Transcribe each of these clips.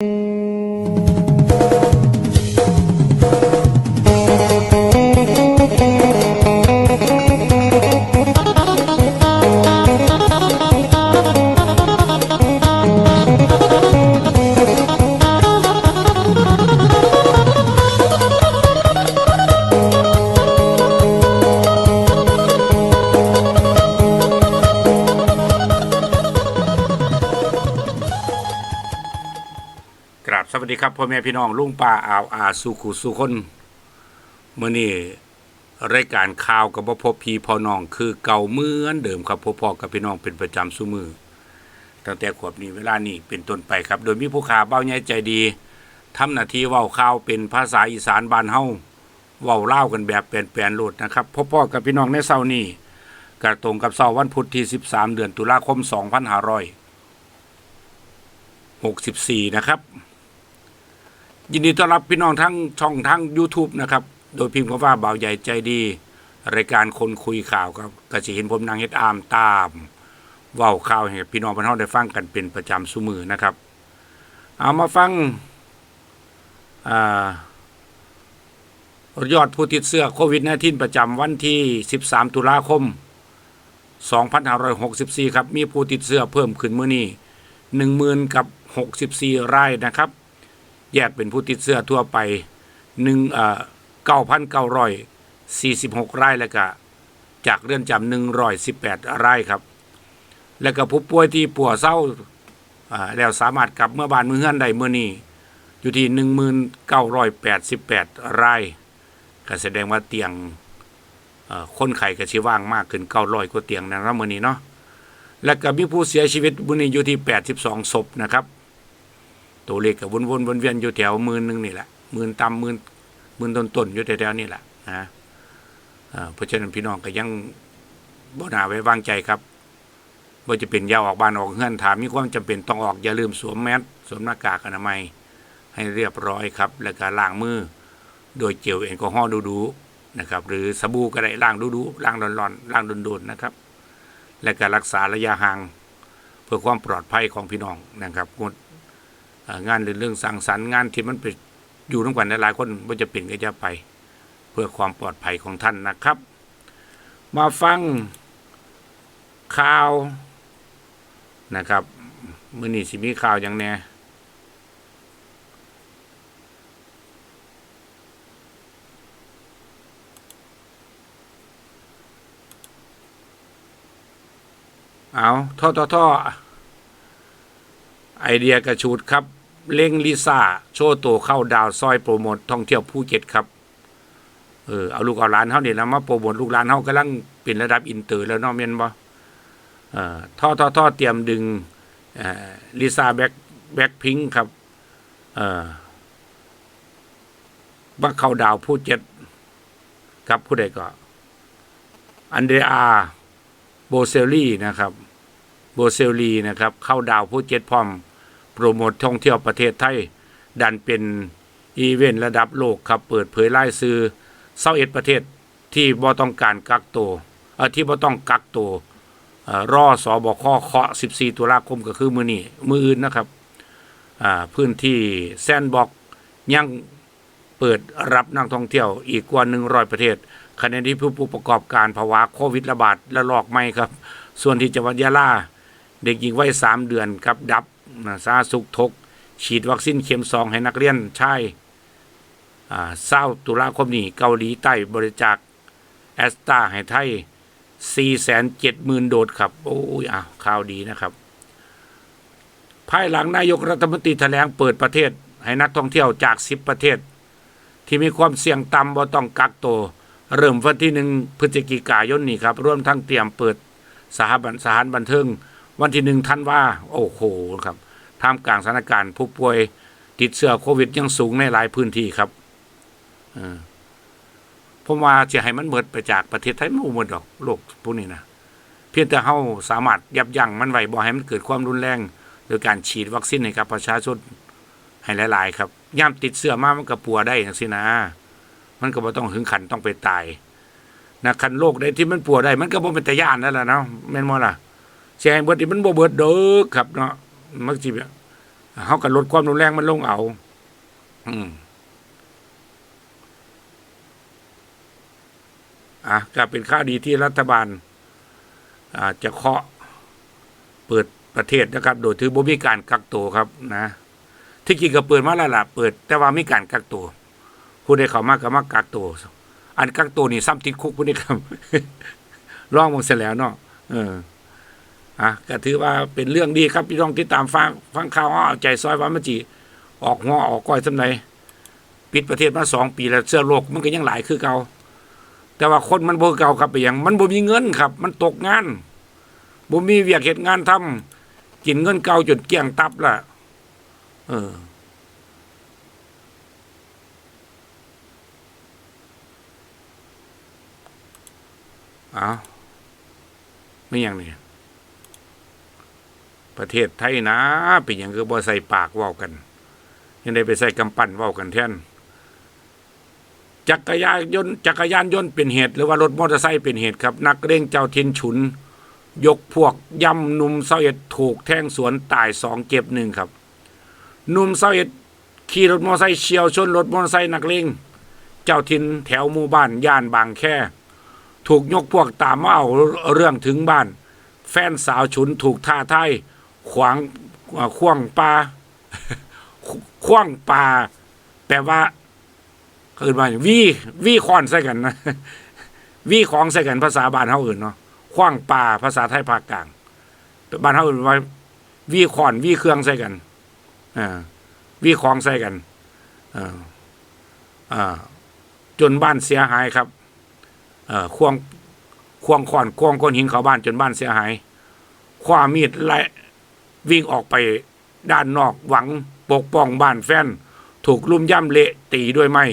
ก แม่พี่น้องลุงป้าอาวอาสุขุสุคนเมื่อนี้รายการข่าวกับพบพีพ่อน้องคือเก่าเหมือนเดิมครับพ่อๆกับพี่น้องเป็นประจำสุมือตั้งแต่ขวบนี้เวลานี้เป็นต้นไปครับ โดยมีผู้ข่าวเบ้าใหญ่ใจดีทำหน้าที่เว้าข่าวเป็นภาษาอีสานบ้านเฮาเว้าเล่ากันแบบแปลนๆโลดนะครับพ่อๆกับพี่น้องในเช้านี้ก็ตรงกับเช้าวันพุธที่ 13 เดือนตุลาคม 2564 นะครับ ยินดีต้อนรับพี่น้องทั้งช่องทั้ง YouTube นะครับ โดยพิมพ์คำว่าเบาใหญ่ใจดี รายการคนคุยข่าวครับก็จะเห็นผมนางเฮ็ดอามตามเว้าข่าวให้พี่น้องบรรเทาได้ฟังกันเป็นประจำสุมือนะครับ เอามาฟังอยอดผู้ติดเชื้อโควิด -19 ประจำวันที่ 13 ตุลาคม 2564 ครับ มีผู้ติดเชื้อเพิ่มขึ้นเมื่อนี้ 10,000 กับ 64 รายนะครับ แยกเป็นผู้ติดเชื้อทั่วไปหนึ่งเก้าพันเก้าร้อยสี่สิบหกรายแล้วก็จากเรือนจำหนึ่งร้อยสิบแปดรายครับ แล้วก็ผู้ป่วยที่ป่วยเศร้าแล้วสามารถกลับเมื่อบานเมือเฮือนได้เมื่อนี้อยู่ที่หนึ่งหมื่นเก้าร้อยแปดสิบแปดรายก็แสดงว่าเตียงคนไข้ก็ชิว่างมากขึ้นเก้าร้อยกว่าเตียงนะครับมื่อนี้เนาะแล้วก็มีผู้เสียชีวิตมื่อนี้อยู่ที่แปดสิบสองศพนะครับ ตัวเลขก็วนวนวนเวียนอยู่แถวหมื่นหนึ่งนี่แหละหมื่นต่ำหมื่นหมื่นต้นต้นๆอยู่แถวๆนี่แหละนะเพราะฉะนั้นพี่น้องก็ยังบ่นาไว้วางใจครับว่าจะเป็นยาออกบ้านออกเฮือนถามมีความจำเป็นต้องออกอย่าลืมสวมแมสสวมหน้ากากอนามัยให้เรียบร้อยครับ แล้วก็ล้างมือ โดยเจลแอลกอฮอล์ดูๆนะครับ หรือสบู่ก็ได้ล้างดูๆล้างร้อนๆล้างโดนๆนะครับ และก็รักษาระยะห่าง เพื่อความปลอดภัยของพี่น้องนะครับงด งานเรื่องเรื่องสังสรรค์งานที่มันไปอยู่ทั้งวันหลายๆคนว่าจะเป็นก็จะไป เพื่อความปลอดภัยของท่านนะครับ มาฟังข่าวนะครับมื่อนี้สิมีข่าวอย่างแน่เอาท่อท่อท่อไอเดียกระชูดครับ เล่งลิซ่า โชว์ตัวเข้าดาวซอยโปรโมทท่องเที่ยวภูเก็ตครับ เออเอาลูกเอาหลานเฮาเนี่แล้วมาโปรโมทลูกหลานเฮากำลังเป็นระดับอินเตอร์แล้วเนาะแม่นบ่เอ่อท่อท่อท่อเตรียมดึงเอ่อลิซ่าแบ็คแบ็คพิงค์ครับ เอ่อว่าเข้าดาวภูเก็ตครับผู้ใดก็ อันเดรอาโบเซลลี่นะครับ โบเซลลีนะครับ เข้าดาวผู้เจ็ดพร้อม โปรโมทท่องเที่ยวประเทศไทย ดันเป็นอีเวนต์ระดับโลกครับเปิดเผยรายซื้อเศร้าเอ็ดประเทศที่บ่ต้องการกักตัวที่บ่ต้องกักตัวเอ่อรอสอเคาะ 14 ตุลาคมก็คือมือนี้มืออื่นนะครับพื้นที่แซนบ็อกยังเปิดรับนักท่องเที่ยวอีกกว่า 100 ประเทศขณะที่ผู้ประกอบการภาวะโควิดระบาดระลอกใหม่ครับ ส่วนที่จังหวัดยะลาเด็กหญิงวัยสามเดือนครับดับ สาธาสุขทก ฉีดวัคซีนเข็มสองให้นักเรียนชายอ่าเศร้าตุลาคมนี้เกาหลีใต้บริจาคแอสตาให้ไทย 470,000 โดสครับ โอ้ยอ้าวข่าวดีนะครับ ภายหลังนายกรัฐมนตรีแถลงเปิดประเทศ ให้นักท่องเที่ยวจาก 10 ประเทศ ที่มีความเสี่ยงต่ำบ่ต้องกักตัวเริ่มวันที่หนึ่งพฤศจิกายนนี้ครับร่วมทั้งเตรียมเปิดสถาบันสถานบันเทิง วันที่หนึ่งท่านว่าโอ้โหครับ ท่ามกลางสถานการณ์ผู้ป่วยติดเชื้อโควิดยังสูงในหลายพื้นที่ครับเอผมว่าจะให้มันเบิดไปจากประเทศไทยมันบ่หมดดอกโลกพวกนี้นะเพียงแต่เฮาสามารถยับยั้งมันไว้บ่ให้มันเกิดความรุนแรงโดยการฉีดวัคซีนให้กับประชาชนให้หลาย ๆ ครับย่ามติดเชื้อมามันก็ปัวได้จังซี่นะ มันก็บ่ต้องถึงขันต้องไปตายนะคันโรคใดที่มันปัวได้ มันก็บ่เป็นตาย่านนั่นแหละเนาะแม่นบ่ล่ะแชร์เบิดนี่มันบ่เบิดเด้อครับเนาะ มักสิบเขาก็ลดความรุนแรงมันลงเอา อืมอะก็เป็นข่าวดีที่รัฐบาลอ่าจะเคาะเปิดประเทศนะครับ โดยถือบ่มีการกักตัวครับนะ ที่จริงก็เปิดมาแล้วล่ะเปิด แต่ว่ามีการกักตัวผู้ใดเข้ามาก็มากักตัวอันกักตัวนี่ซ้ำติดคุกผู้ใดครับร้องมองเสร็จแล้วเนาะเออ อะก็ถือว่าเป็นเรื่องดีครับพี่น้องที่ตามฟังฟังข่าวอ้อเอาใจซอยว่ามัจีออกหัวออกก้อยสำไหนปิดประเทศมาสองปีแล้วเสื้อโลกมันก็ยังหลายคือเก่าแต่ว่าคนมันบ่เก่าครับไปอย่างมันบ่มีเงินครับ มันตกงานบ่มีเวียกเหตุงานทำกินเงินเก่าจนเกี้ยงตับละเอออ้าวไม่อย่างนี้ ประเทศไทยนะเป็นอย่างคือบ่ใส่ปากเว้ากัน ยังได้ไปใส่กำปั้นเว้ากันแทนจักรยานยนต์จักรยานยนต์เป็นเหตุ หรือว่ารถมอเตอร์ไซค์เป็นเหตุครับ นักเร่งเจ้าทินฉุน ยกพวกย่ำหนุ่มเสาเอ็ดถูกแทงสวนตายสองเจ็บหนึ่งครับหนุ่มเสาเอ็ดขี่รถมอเตอร์ไซค์เฉียวชนรถมอเตอร์ไซค์นักเลงเจ้าทินแถวหมู่บ้านย่านบางแคถูกยกพวกตามมาเอาเรื่องถึงบ้าน แฟนสาวฉุนถูกท่าทาย ขวางขว้างปลาขว้างปลาแปลว่าเขาเอื่นว่าวีวีคอนใส่กันนะวีของใส่กันภาษาบ้านเฮาอื่นเนาะขว้างปลาภาษาไทยภาคกลางบ้านเฮาอื่นว่าวีคอนวีเครื่องใส่กันอ่าวีของใส่กันอ่าอ่าจนบ้านเสียหายครับเอ่อควงควงขอนควงก้อนหินเข้าบ้านจนบ้านเสียหาย คว้ามีดไล่ วิ่งออกไปด้านนอกหวังปกป้องบ้านแฟน ถูกลุ่มย่ำเละตีด้วยไม้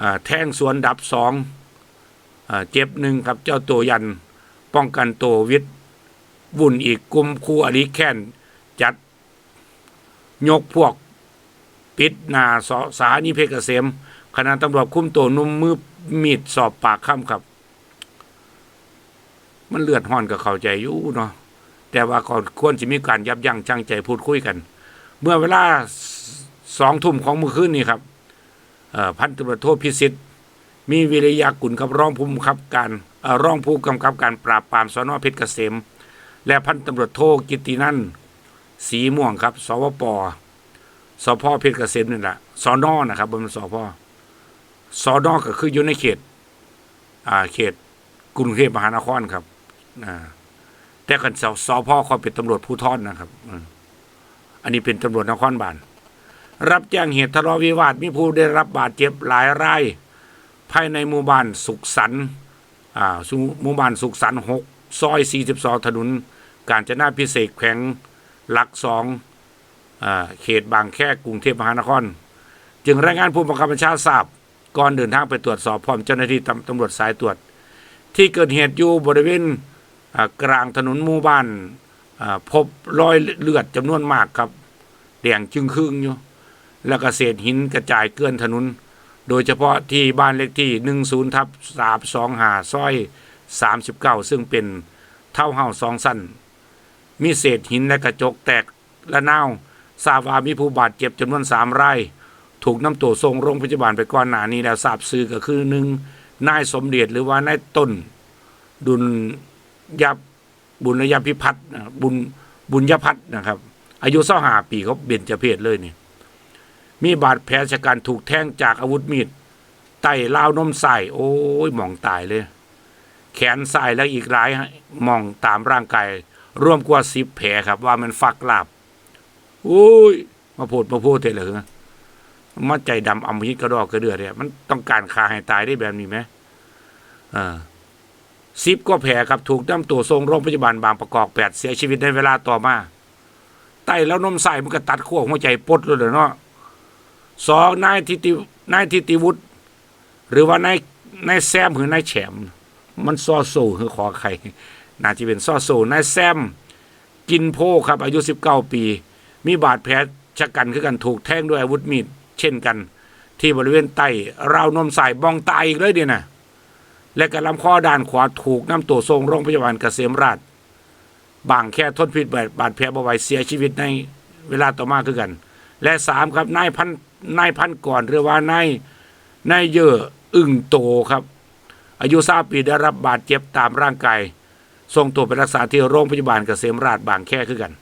อ่แทงสวนดับสองอเจ็บหนึ่งครับเจ้าตัวยันป้องกันตัววิทย์วุ่นอีกกลุ่มคู่อริแค้นจัดยกพวกปิดหนาสสานิเพชรเกษมคณะตำรวจคุ้มตัวนุ่มมือมีดสอบปากคำครับ มันเลือดห่อนกับเข้าใจอยู่เนาะ แต่ว่าก่อนควรจะมีการยับยั้งชั่งใจพูดคุยกัน เมื่อเวลาสองทุ่มของเมื่อคืนนี้ครับพันตำรวจโทพิสิทธิ์ มีวิริยากุลครับรองผู้กำกับการร่อรองผู้กำกับการปราบปรามสนเพชรเกษม และพันตำรวจโทกิตตินันสีม่วงครับ สวปสพเพชรเกษมนี่แหละสนนะครับบนสพสอนอก็คืออยู่ในเขตอ่าเขตกรุงเทพมหานครครับอ่า แต่กันสสพเขาเป็นตำรวจผู้ทอนนะครับอันนี้เป็นตำรวจนครบาลรับแจ้งเหตุทะเลาะวิวาทมีผู้ได้รับบาดเจ็บหลายรายภายในหมู่บ้านสุขสันต์หมู่บ้านสุขสันต์หกซอยสี่สิบสองถนนการจนาพิเศษแขวงหลักสองอเขตบางแคกรุงเทพมหานคร จึงรายงานผู้บังคับบัญชาทราบก่อนเดินทางไปตรวจสอบพร้อมเจ้าหน้าที่ตำตำรวจสายตรวจ ที่เกิดเหตุอยู่บริเวณ กลางถนนหมู่บ้านพบรอยเลือดจำนวนมากครับแดงจึงครึ่งอยู่ แล้วก็เศษหินกระจายเกลื่อนถนน โดยเฉพาะที่บ้านเลขที่หนึ่งศูนย์ทับสาสองหาซอยสามสิบเก้าซึ่งเป็นเท่าเฮาสองสั้น มีเศษหินและกระจกแตกและเน่าทราบว่ามีผู้บาดเจ็บจำนวนสามรายถูกนำตัวส่งโรงพยาบาลไปก่อนหน้านี้แล้วทราบซื้อก็คือหนึ่งนายสมเด็จหรือว่านายต้นดุล ยับบุญยพิพัฒน์นะบุญบุญยพัฒน์นะครับ อายุเศร้าหาปีเขาเบญจะเพศเลยนี่มีบาดแผลชะกันถูกแทงจากอาวุธมีดไต่ลาวนมใส่โอ้ยหมองตายเลย แขนใส่แล้วอีกหลายหมองตามร่างกายร่วมกว่าสิบแผลครับ ว่ามันฟักลาบโอ้ย มาพูดมาพูดเถอะเหรอมันใจดำอมหิตกระดอกกระเดือเนี่ยมันต้องการฆ่าให้ตายได้แบบนี้ไหมอ่า ซิบก็แผลครับถูกนำตัวส่งโรงพยาบาลบางประกอบแปดเสียชีวิตในเวลาต่อมาไตแล้วนมใส่มันก็ตัดขั้วหัวใจปดเลยเนาะสองนายทิตินายทิติวุฒิหรือว่านายนายแซมหรือนายแฉม มันซอโซคือขอใครน่าจะเป็นซอโซนายแซม กินโพครับ อายุสิบเก้าปี มีบาดแผลชะกันคือกันถูกแทงด้วยอาวุธมีดเช่นกัน ที่บริเวณใต้ราวนมใสายบองตายอีกเลยเดียนะ และกระลำคอด้านขวาถูกนำตัวส่งโรงพยาบาลเกษมราชบางแค่ทนพิษบาดแผลบาดไวเสียชีวิตในเวลาต่อมาคือกัน และสามครับนายพันนายพันก่อนหรือว่านายนายเยอะอึ่งโตครับ อายุทราบปีได้รับบาดเจ็บตามร่างกายส่งตัวไปรักษาที่โรงพยาบาลเกษมราชบางแคคือกัน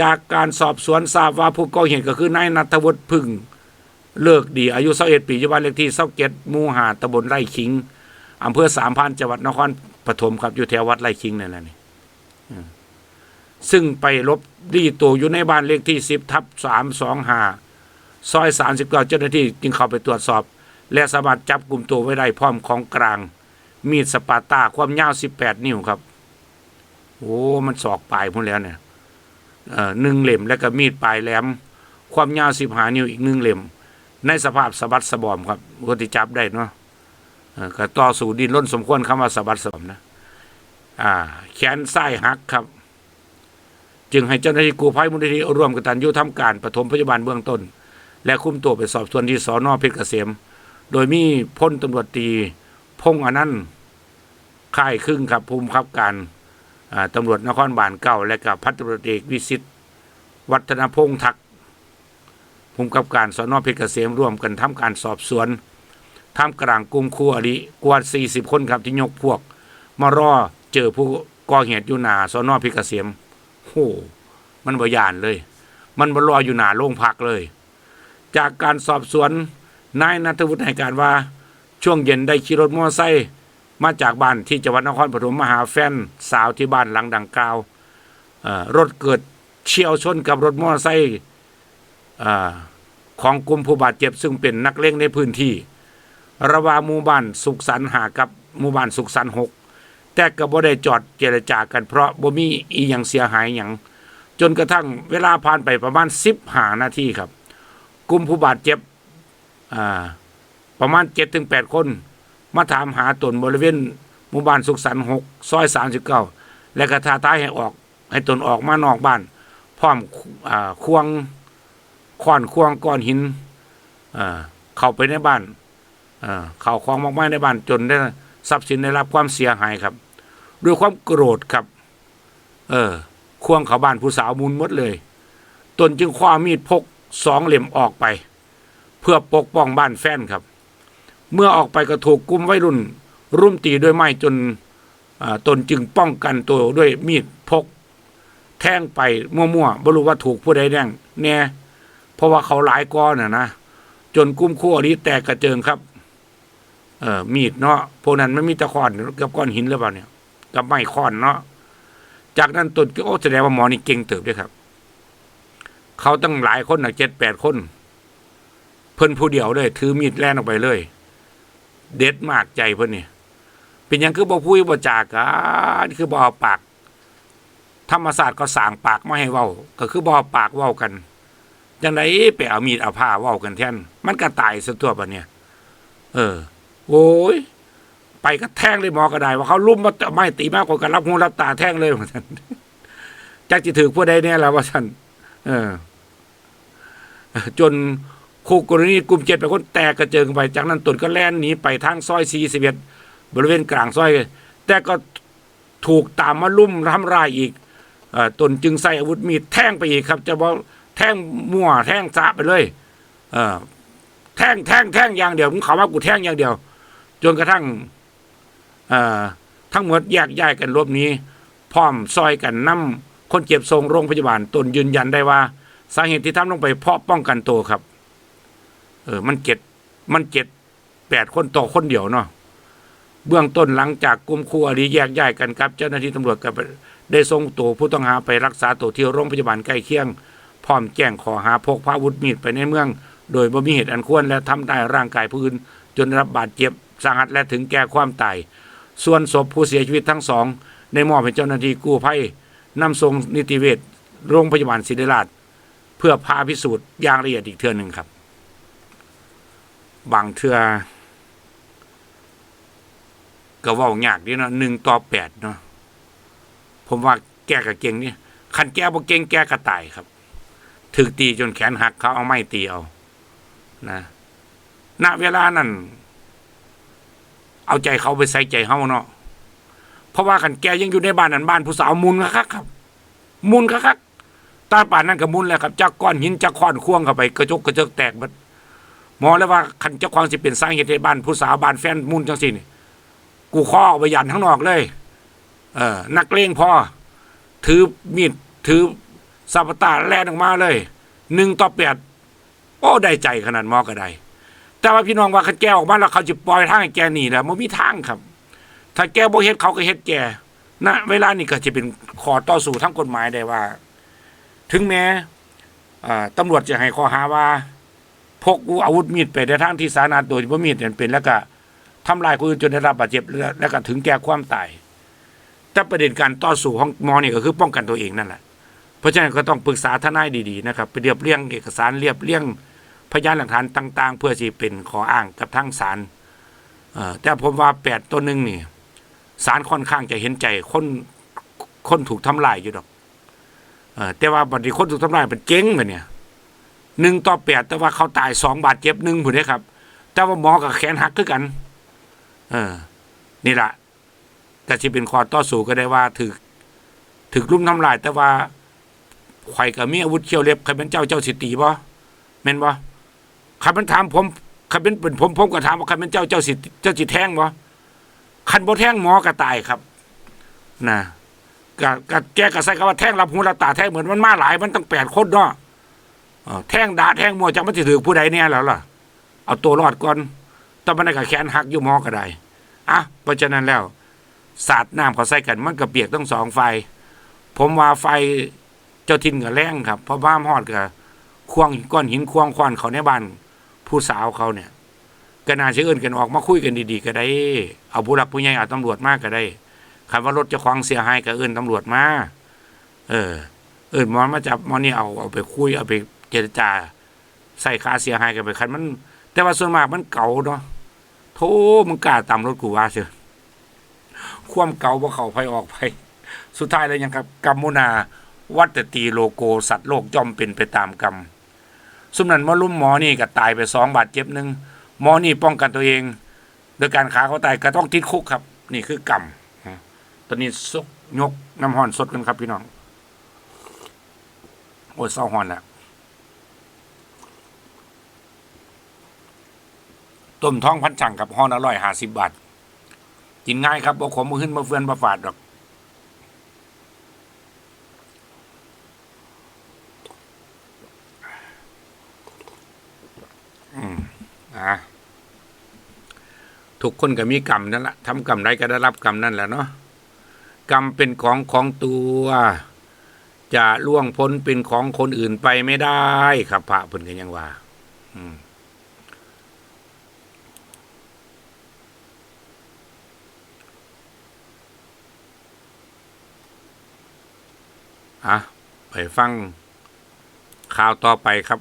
จากการสอบสวนทราบว่าผู้ก่อเหตุก็คือนายนัทวุฒิพึ่ง เลิกดีอายุ21ปีอยู่บ้านเลขที่27หมู่หาตำบลไร่ขิง อำเภอสามพันจังหวัดนครปฐมครับอยู่แถววัดไร่ขิงนั่นแหละนี่ซึ่งไปลบดีตัวอยู่ในบ้านเลขที่10ทับ325ซอย39เก้าเจ้าหน้าที่จึงเข้าไปตรวจสอบ และสามารถจับกลุ่มตัวไว้ได้พร้อมของกลาง มีดสปาต้าความยาว18นิ้วครับ โอ้มันสอกปลายพุ่นแล้วเนี่ยเออหนึ่งเล่มแล้วก็มีดปลายแหลม ความยาว15นิ้วอีกหนึ่งเล่ม ในสภาพสะบัดสะบอมครับคนที่จับได้เนาะ ก็ต่อสู้ดินล้นสมควรคำว่าสะบัดสมนะอ่า แขนซ้ายหักครับ จึงให้เจ้าหน้าที่กู้ภัยมูลนิธิร่วมกับตันยุทำการปฐมพยาบาลเบื้องต้น และคุมตัวไปสอบสวนที่สอนอเพชรเกษม โดยมีพลตำรวจตีพงอนันต์ค่ายครึ่งครับภูมิครับการตำรวจนครบาลเก้าและกับพันตำรวจเอกวิสิตวัฒนพงษ์ทักภูมิกับการสอนอเพชรเกษมร่วมกันทำการสอบสวน ท่ามกลางกลุ่มคู่อริกว่า 40 คนครับที่ยกพวก มารอเจอผู้ก่อเหตุอยู่หนาสอนอพชรเกษมโอ้มันบ่ยานเลย มันบ่รออยู่หนาโรงพักเลย จากการสอบสวนนายนัทวุฒิให้การว่า ช่วงเย็นได้ขี่รถมอเตอร์ไซค์มาจากบ้านที่จังหวัดนครปฐมมาหาแฟนสาวที่บ้านหลังดังกล่าวรถเกิดเฉียวชนกับรถมอเตอร์ไซค์ของกลุ่มผู้บาดเจ็บซึ่งเป็นนักเลงในพื้นที่ ระว่างหมู่บ้านสุขสันหากับหมู่บ้านสุขสันหกแต่ก็บ่ได้จอดเจรจากันเพราะบ่มีอีหยังเสียหายหยังจนกระทั่งเวลาผ่านไปประมาณ10หานาทีครับ กลุ่มผู้บาดเจ็บประมาณเจ็ดถึงแปดคน มาถามหาตนบริเวณหมู่บ้านสุขสันต์หกซอยสามสิบเก้าและกระทาท้ายให้ออก ให้ตนออกมานอกบ้าน พร้อมอควงค้อนควงก้อนหินเข้าไปในบ้าน อ่าเขาคลองมากมายในบ้านจนได้ทรัพย์สินได้รับความเสียหายครับ ด้วยความโกรธครับ เออควงเข้าบ้านผู้สาวมุนหมดเลย ตนจึงคว้ามีดพกสองเล่มออกไป เพื่อปกป้องบ้านแฟนครับ เมื่อออกไปก็ถูกกลุ่มวัยรุ่น รุมตีด้วยไม้จนตนจึงป้องกันตัวด้วยมีดพก แทงไปมั่วๆไม่รู้ว่าถูกผู้ใดแดงแน่เพราะว่าเขาหลายก้อนนะนะจนกุ้มคู่อริแตกกระเจิงครับ เออมีดเนาะพวกนั้นไม่มีตะขอนกับก้อนหินหรือเปล่าเนี่ย กับไม้ค้อนเนาะจากนั้นตนก็โอ้แสดงว่าหมอนี่เก่งเติบด้วยครับ เขาตั้งหลายคนนะเจ็ดแปดคน เพิ่นผู้เดียวเลย ถือมีดแล่นออกไปเลย เด็ดมากใจเพิ่นนี่เป็นยังคือบ่พูดบ่จากกันคือบ่เอาปาก ธรรมศาสตร์ก็สั่งปากไม่ให้เว้า ก็คือบ่เอาปากเว้ากันจังไดไปเอามีดเอาผ้าเว้ากันแท่นมันก็ตายซะตัวบัดเนี่ย เออ โอ้ยไปก็แทงเลยหมอก็ได้ว่าเขาลุ่มมาไม่ตีมากกว่ากันรับหูรับตาแทงเลยว่าท่านจักจิถือผู้ใดเนี่ยแล้วว่าท่านเออ จนคู่กรณีกลุ่มเจ็ดไปคนแตกกระเจิงไปจากนั้นตนก็แล่นหนีไปทางซอยสี่สิบเอ็ดบริเวณกลางซอย แต่ก็ถูกตามมาลุ่มทำร้ายอีกอตนจึงใส่อาวุธมีดแทงไปอีกครับ จะบอกแทงมั่วแทงสะไปเลย เออแทงแทงแทงอย่างเดียวผมเขาว่ากูแทงอย่างเดียว จนกระทั่งทั้งหมดแยกย้ายกันรบนี้ พร้อมซอยกันนำคนเจ็บส่งโรงพยาบาลตนยืนยันได้ว่า สาเหตุที่ทำลงไปเพราะป้องกันตัวครับ เออมันเจ็ดมันเจ็ดแปดคนต่อคนเดียวเนาะเบื้องต้นหลังจากกลุ่มคู่อริแยกย้ายกันครับ เจ้าหน้าที่ตำรวจก็ได้ส่งตัวผู้ต้องหาไปรักษาตัวที่โรงพยาบาลใกล้เคียง พร้อมแจ้งข้อหาพกพาอาวุธมีดไปในเมือง โดยบ่มีเหตุอันควรและทำได้ายร่างกายผู้อื่นจนรับบาดเจ็บ สาหัสและถึงแก่ความตาย ส่วนศพผู้เสียชีวิตทั้งสองได้มอบให้เจ้าหน้าที่กู้ภัยนำส่งนิติเวชโรงพยาบาลศิริราช เพื่อพาพิสูจน์อย่างละเอียดอีกเทื่อหนึ่งครับ บางเทือก็ว่ายากดีเนาะหนึ่งต่อแปดเนาะผมว่าแกกับเก่งนี่คันแกบ่เก่งแกก็ตายครับถึกตีจนแขนหักเขาเอาไม้ตีเอานะณเวลานั้น เอาใจเขาไปใส่ใจเขาเนาะเพราะว่ากันแกยังอยู่ในบ้านนั้นบ้านผู้สาวมุนคักครับ มุนคักตาป่านนั้นก็มุนแล้วครับจากก้อนหินจากค้อนควงเข้าไป กระจกกระเจิกแตกหมดหมอแล้วว่าคันเจ้าของสิเป็นสร้างเหตุให้บ้านผู้สาวบ้านแฟนมุนจังซี่นี่กูข้อไปยันข้างนอกเลย เออนักเลงพอถือมีดถือซาปตาแล่นออกมาเลยหนึ่งต่อแปดโอ้ได้ใจขนาดหมอก็ได้ แต่ว่าพี่น้องว่าคันแกออกมาแล้วเขาจะปล่อยทางให้แกหนีแล้วมันมีทางครับ ถ้าแกโบเฮ็ดเขาก็เฮ็ดแกณเวลานี้ก็จะเป็นขอต่อสู้ทางกฎหมายได้ว่า ถึงแม้ตำรวจจะให้ข้อหาว่า พกอาวุธมีดไปในทางที่สาธารณะโดยที่ว่ามีดเนี่ยเป็นแล้วก็ทำลายผู้อื่นจนได้รับบาดเจ็บและแล้วก็ถึงแก่ความตาย แต่ประเด็นการต่อสู้ของมอนี่ก็คือป้องกันตัวเองนั่นแหละ เพราะฉะนั้นก็ต้องปรึกษาทนายดีๆนะครับ ไปเรียบเรียงเอกสารเรียบเรียง พยานหลักฐานต่าง ๆ เพื่อที่เป็นขออ้างกับทางศาลแต่ผมว่าแปดตัวหนึ่งนี่ศาลค่อนข้างจะเห็นใจคนคนถูกทำลายอยู่ดอกอแต่ว่าบัดนี้คนถูกทำลายเป็นเจ๊งเลยเนี่ยหนึ่งต่อแปดแต่ว่าเขาตายสองบาดเจ็บหนึ่งผู้นี้ครับ แต่ว่าหมอกับแขนหักคือกัน เออ นี่แหละก็จะเป็นข้อต่อสู้ก็ได้ว่าถือถือรุ่มทำลาย แต่ว่าไข่กับมีอาวุธเขี้ยวเล็บใครเป็นเจ้าเจ้าสิตีบ่แม่นบ่ ใครเป็นถามผมใครเป็นเป็นผมผมก็ถามว่าใครเป็นเจ้าเจ้าสิเจ้าสิแทงบ่คันบ่แทงหมอก็ตายครับนะก็ก็แกก็ใส่คำว่าแทงรับหูรับตาแทงเหมือนมันมาหลายมันตั้งแปดคนเนาะแทงด่าแทงมัวจังมันสิถือผู้ใดเนี่ยแล้วล่ะ เอาตัวรอดก่อนแตอนมันได้ก็แขนหักอยู่หมอก็ได้อะเพราะฉะนั้นแล้วสาดน้ำเขาใส่กันมันก็เปียกทั้งสองไฟ ผมว่าไฟเจ้าทินกับแรงครับเพราะบ้ามฮอดกับควงก้อนหินควงควันเขาในบ้าน ผู้สาวเขาเนี่ยก็น่าจะเอื่นกันออกมาคุยกันดีๆก็ได้ เอาผู้หลักผู้ใหญ่เอาตำรวจมากก็ได้คำว่ารถจ้าของเสียหายก็เอื่นตำรวจมาเออ เอื่นมอนมาจับมอนนี่เอาเอาไปคุยเอาไปเจรจา ใส่ค่าเสียหายกันไปคันมัน แต่ว่าส่วนมากมันเก่าเนาะโธ่มึงกล้าตามรถกูว่าเชียวความเก่าบ่เขาไผออกไผสุดท้ายแล้วยังครับกรรมมุนาวัตตีโลโกสัตว์โลกย่อมเป็นไปตามกรรม สมนั้นมอลุ่มหมอนี่ก็ตายไปสองบาดเจ็บหนึ่งหมอนี่ป้องกันตัวเอง โดยการขาเขาตายก็ต้องติดคุกครับ นี่คือกรรมตอนนี้ซกยกน้ำห่อนสดกันครับพี่น้อง โอ้ยเศร้าห่อนอะต้มท้องพันสั่งกับห่อนอร่อยห้าสิบบาท กินง่ายครับบ่ขมบ่ขึ้นบ่เฟือนบ่ฝาดดอก อืม อะทุกคนก็มีกรรมนั่นแหละทำกรรมใดก็ได้รับกรรมนั่นแหละเนาะกรรมเป็นของของตัว จะล่วงพ้นเป็นของคนอื่นไปไม่ได้ครับพระเพิ่นก็ยังว่า อืมอะไปฟังข่าวต่อไปครับ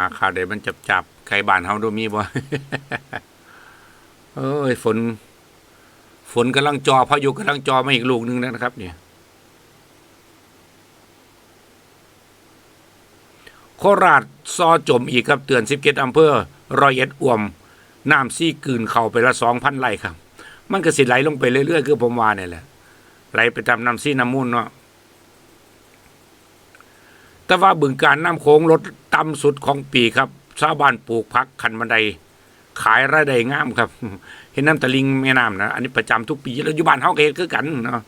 าข่าวเดี๋ยวมันจับจับๆใครบ้านเฮาดูมีบ่เอ้ยฝน ฝนกำลังจอพายุกำลังจอมาอีกลูกหนึงนะครับ เนี่ย โคราชซอจมอีกครับเตือนสิบเกตอำเภอรอยเอ็ดอ่วมน้ำซี่กืนเข้าไปละสองพันไร่ครับ มันก็สิไหลลงไปเรื่อยๆ คือผมว่าเนี่ยแหละไหลไปตามน้ำซี่น้ำมูลเนาะ แต่ว่าบึงการน้ำโขงลดต่ำสุดของปีครับชาวบ้านปลูกพักขันบันได ขายรายได้งามครับ เห็นน้ำตะลิงแม่น้ำนะ อันนี้ประจำทุกปีแล้วอยู่บ้านเฮาก็เฮ็ดคือกันเนาะ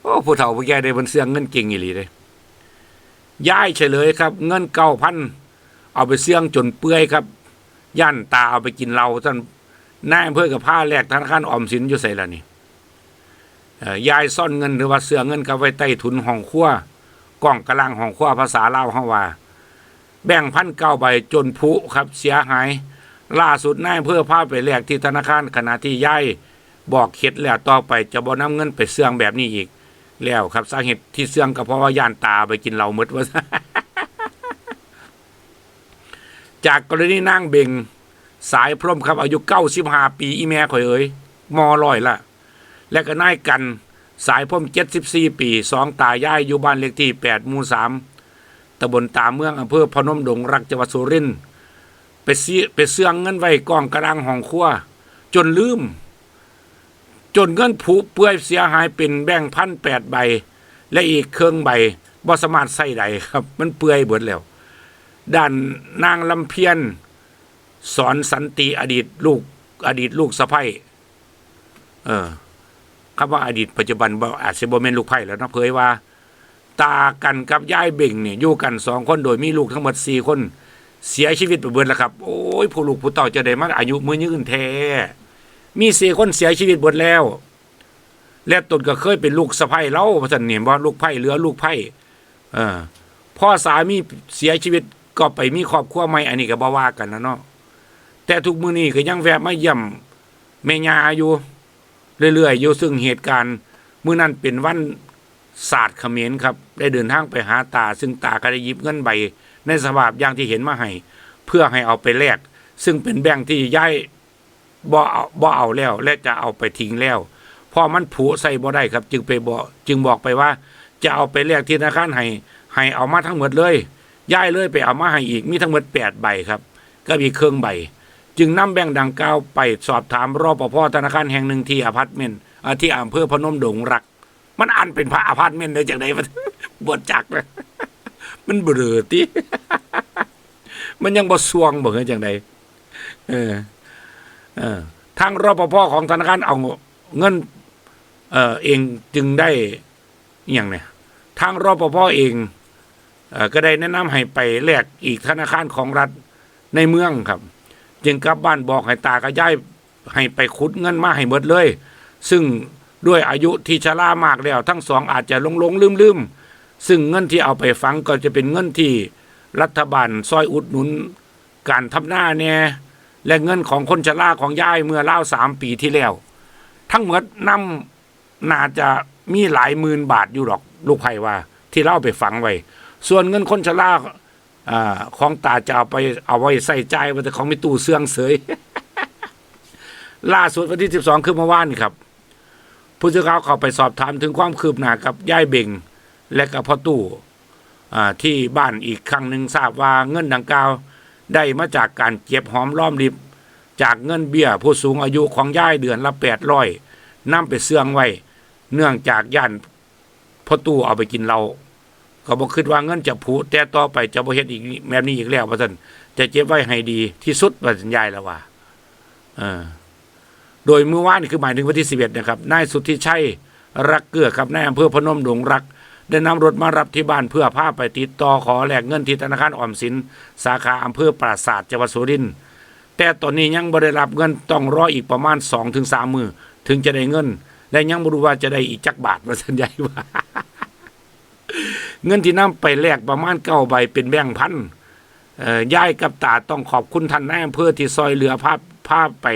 โอ้ผู้เฒ่าผู้แก่ได้บนเสื้อเงินเก่งอีหลีเลยย้ายเฉลยครับ เงินเก้าพันเอาไปเสี่ยงจนเปื่อยครับ ย่านตาเอาไปกินเหล้าท่าน นายอำเภอกับผ้าแลกธนาคารออมสินอยู่ใส่ละนี่ยายซ่อนเงินหรือว่าเสือเงินกับไว้ใต้ถุนห้องครัวกล้องกระลังห้องครัวภาษาลาวเฮาว่า แบ่งพันเก้าใบจนผุครับเสียหาย ล่าสุดนายอำเภอพาไปแลกที่ธนาคารขณะที่ยายบอกเข็ดแล้วต่อไปจะบ่นำเงินไปเสื่องแบบนี้อีก แล้วครับสาเหตุที่เสื่องก็เพราะว่ายานตาไปกินเหล้าหมดว่าจากกรณีนางเบง สายพรหมครับ อายุเก้าสิบห้าปีอีแม่ข่อยเอ๋ยมอลอยละและก็นายกันสายพรหมเจ็ดสิบสี่ปีสองตายายอยู่บ้านเลขที่แปดหมู่สามตำบลตาเมืองอำเภอพนมดงรักจังหวัดสุรินทร์ไปซื้อไปเสื่องเงินไว้กองกระดังห้องครัว จนลืม จนเงินผุเปื่อยเสียหายเป็นแบ่งพันแปดใบ และอีกเครื่องใบบ่สามารถใส่ได้ครับ มันเปื่อยเบิดแล้ว ด้านนางลำเพียน สอนสันติอดีตลูก อดีตลูกสะใภ้เออคำว่าอดีตปัจจุบันบ่อาจจะบ่แม่นลูกไผ่แล้วนะเผยว่า ตากันกับยายเบ่งเนี่ยอยู่กันสองคนโดยมีลูกทั้งหมดสี่คน เสียชีวิตไปเบิดแล้วครับ โอ้ยผู้ลูกผู้เต่าจะได้มาอายุมือยืนแท้มีสี่คนเสียชีวิตหมดแล้ว และตนก็เคยเป็นลูกสะใภ้เล่าพันเนี่ยว่าลูกไผ่เหลือลูกไผ่เออพ่อสามีเสียชีวิตก็ไปมีครอบครัวใหม่อันนี้ก็บ่ว่ากันนะเนาะ แต่ทุกมื้อนี้ก็ยังแวะมาเยี่ยมแม่ยาอยู่ เรื่อยๆอยู่ซึ่งเหตุการณ์มื้อนั้นเป็นวันศาสตร์เขมรครับ ได้เดินทางไปหาตา ซึ่งตาก็ได้ยิบเงินใบ ในสภาพอย่างที่เห็นมาให้เพื่อให้เอาไปแลกซึ่งเป็นแบงค์ที่ย้ายบ่เอาบ่เอาแล้ว และจะเอาไปทิ้งแล้วเพอมันผุใส่บ่ได้ครับ จึงไปบอกจึงบอกไปว่า จะเอาไปแลกที่ธนาคารให้ให้เอามาทั้งหมดเลยย้ายเลยไปเอามาให้อีกมีทั้งหมดแปดใบครับ ก็มีเครื่องใบ จึงนำแบงค์ดังกล่าวไปสอบถามรอปภธนาคารแห่งหนึ่งที่อพาร์ตเมนต์อ่าที่อำเภอพนมดงรัก มันอันเป็นพระอพาร์ตเมนต์เลยจากไหนบวชจักเลยมันเบื่อติมันยังบ่สวงบ่เฮ้ยจังใดเออ เออ ทางรปภของธนาคารเอาเงิน เออเองจึงได้อย่างเนี่ย ทางรปภเองเออก็ได้แนะนำให้ไปแลกอีกธนาคารของรัฐในเมืองครับ จึงกลับบ้านบอกให้ตากับยายให้ไปขุดเงินมาให้หมดเลย ซึ่งด้วยอายุที่ชรามากแล้ว ทั้งสองอาจจะหลงหลงลืมลืมซึ่งเงินที่เอาไปฝังก็จะเป็นเงินที่รัฐบาลซอยอุดหนุน การทำหน้าเนี่ยและเงินของคนชราของยายเมื่อเล่าสามปีที่แล้ว ทั้งหมดนำน่าจะมีหลายหมื่นบาทอยู่หรอกลูกไผ่ว่า ที่เล่าไปฝังไว้ ส่วนเงินคนชรา อ่าของตาจะเอาไปเอาไว้ใส่ใจายไว้แต่ของมีตู้เสื่องเสย ล่าสุดวันที่12คือเมื่อวานนี่ครับ ผู้สื่อข่าวเข้าไปสอบถามถึงความคืบหน้ากับยายเบ่ง และกับพ่อตู้อ่ที่บ้านอีกครั้งหนึ่งทราบว่าเงินดังกล่าวได้มาจากการเก็บหอมรอมริบ จากเงินเบี้ยผู้สูงอายุของยายเดือนละแปดร้อยนำไปเสื่องไว้ เนื่องจากย่านพ่อตู้เอาไปกินเรา ก็บอกคิดว่าเงินจะผุแต่ต่อไปจะบ่เฮ็ดอีกแบบนี้อีกแล้วว่าซั่นจะเก็บไว้ให้ดีที่สุดว่าสัญญาแล้วว่าเออโดยเมื่อวานนี่คือหมายถึงวันที่สิบเอ็ดนะครับนายสุทธิชัยรักเกื้อครับนายอำเภอพนมดงรัก ได้นำรถมารับที่บ้านเพื่อพาไปติดต่อขอแลกเงินที่ธนาคารออมสิน สาขาอำเภอปราศาสตร์จังหวัดสุรินทร์แต่ตอนนี้ยังบ่ได้รับเงินต้องรออีกประมาณสองถึงสามมือถึงจะได้เงิน และยังบ่รู้ว่าจะได้อีกจักบาทมาสัญญาว่า เงินที่นำไปแลกประมาณเก้าใบเป็นแบงพันเอ่ายกับตาต้องขอบคุณท่านนายอำเภอที่ซอยเหลือภาพภาพไป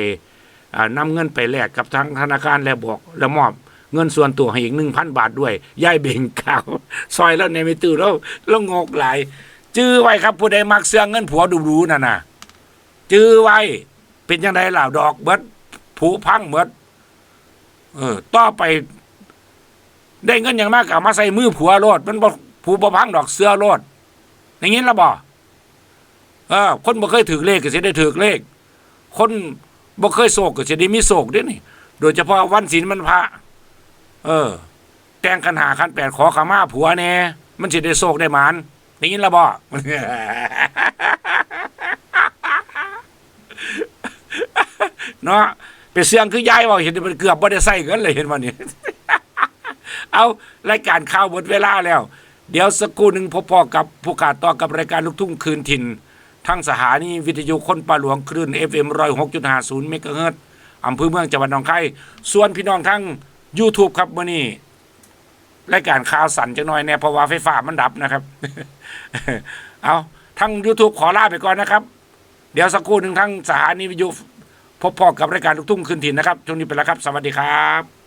อ่านำเงินไปแลกกับทางธนาคารและบอกและมอบเงินส่วนตัวให้อีกหนึ่งพันบาทด้วยย่ายเบ่งข่าวซอยแล้วในไม่ตื่นแล้วแล้วงกหลาย จื้อไว้ครับผู้ใดมักเสื้อเงินผัวดูรู้นั่นน่ะจื้อไว้เป็นยังไงล่ะดอกเบิดผูพังเบิดเออต่อไป ได้เงินอย่างมากเอามาใส่มือผัวโลดมันบ่ผูบ่พังดอกเสื้อโลดอย่างงี้ละบ่เออคนบ่เคยถือเลขก็สิได้ถือเลข คนบ่เคยโศกก็จะได้มีโศกด้วยนี่โดยเฉพาะวันศีลมันพระ เออ แต่งกันหาคันแปดขอขามาผัวแน่มันสิได้โศกได้หมานได้ยินและบ่เนาะไปเสียงคือยายว่าเห็นมันเกือบบ่ได้ใส่กันเลยเห็นวันนี้ เอารายการข่าวหมดเวลาแล้ว เดี๋ยวสักครู่หนึ่งพบพอกับผู้ขาดต่อกับรายการลูกทุ่งคืนถิ่นทั้งสถานีวิทยุคนป่าหลวงคลื่น FM 106.50เมกะเฮิรตซ์อำเภอเมืองจังหวัดหนองคายส่วนพี่น้องทั้ง YouTube ครับมื่อนี้รายการข่าวสั่นจังหน่อยแน่เพราะว่าไฟฟ้ามันดับนะครับ เอาทั้ง YouTube ขอลาไปก่อนนะครับ เดี๋ยวสักครู่หนึ่งทั้งสถานีวิทยุพบพอกับรายการลูกทุ่งคืนถิ่นนะครับช่วงนี้ไปแล้วครับ สวัสดีครับ